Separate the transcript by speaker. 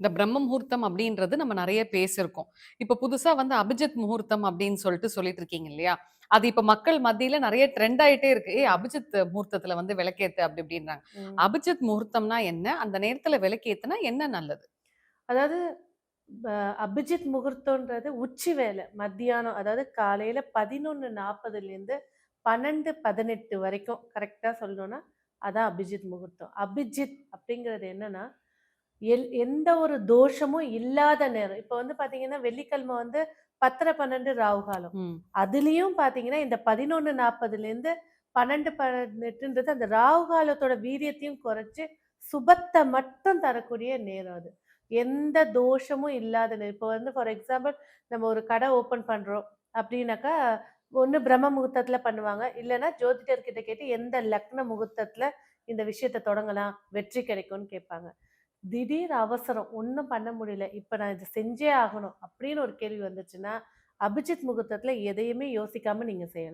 Speaker 1: இந்த பிரம்ம முகூர்த்தம் அப்படின்றது நம்ம நெறைய பேசியிருக்கோம். இப்ப புதுசா வந்து அபிஜித் முகூர்த்தம் அப்படின்னு சொல்லிட்டு சொல்லிட்டு இருக்கீங்க இல்லையா? அது இப்ப மக்கள் மத்தியில நெறைய ட்ரெண்ட் ஆயிட்டே இருக்கு. "ஏய் அபிஜித் முகூர்த்தத்துல வந்து விளக்கேத்து" அப்படி இப்படின்றாங்க.
Speaker 2: ம்.
Speaker 1: அபிஜித் முகூர்த்தம்னா என்ன? அந்த நேரத்துல விளக்கேத்துனா என்ன நல்லது?
Speaker 2: அதாவது அபிஜித் முகூர்த்தம்ன்றது உச்சி வேலை. மத்தியானம் அதாவது காலையில 11:40லேருந்து 12:18 வரைக்கும் கரெக்ட்டா சொல்லணும்னா, அதான் அபிஜித் முகூர்த்தம். அபிஜித் அப்படிங்கிறது என்னன்னா, எல் எந்த ஒரு தோஷமும் இல்லாத நேரம். இப்ப வந்து பார்த்தீங்கன்னா, வெள்ளிக்கிழமை வந்து 10:30, 12 ராகு காலம். அதுலயும் பார்த்தீங்கன்னா, இந்த 11:40லேருந்து 12, 18ன்றது அந்த ராகு காலத்தோட வீரியத்தையும் குறைச்சு, சுபத்த மட்டும் தரக்கூடிய நேரம் அது. எந்த தோஷமும் இல்லாத நேரம். இப்போ வந்து ஃபார் எக்ஸாம்பிள் நம்ம ஒரு கடை ஓப்பன் பண்றோம் அப்படின்னாக்கா, ஒண்ணு பிரம்ம முகூர்த்தத்துல பண்ணுவாங்க. இல்லன்னா ஜோதிடர்கிட்ட கேட்டு எந்த லக்ன முகூர்த்தத்துல இந்த விஷயத்த தொடங்கலாம், வெற்றி கிடைக்கும்னு கேட்பாங்க. திடீர் அவசரம், ஒன்றும் பண்ண முடியல. இப்போ நான் இதை செஞ்சே ஆகணும் அப்படின்னு ஒரு கேள்வி வந்துச்சுன்னா, அபிஜித் முகூர்த்தத்தில் எதையுமே யோசிக்காமல் நீங்கள் செய்யலாம்.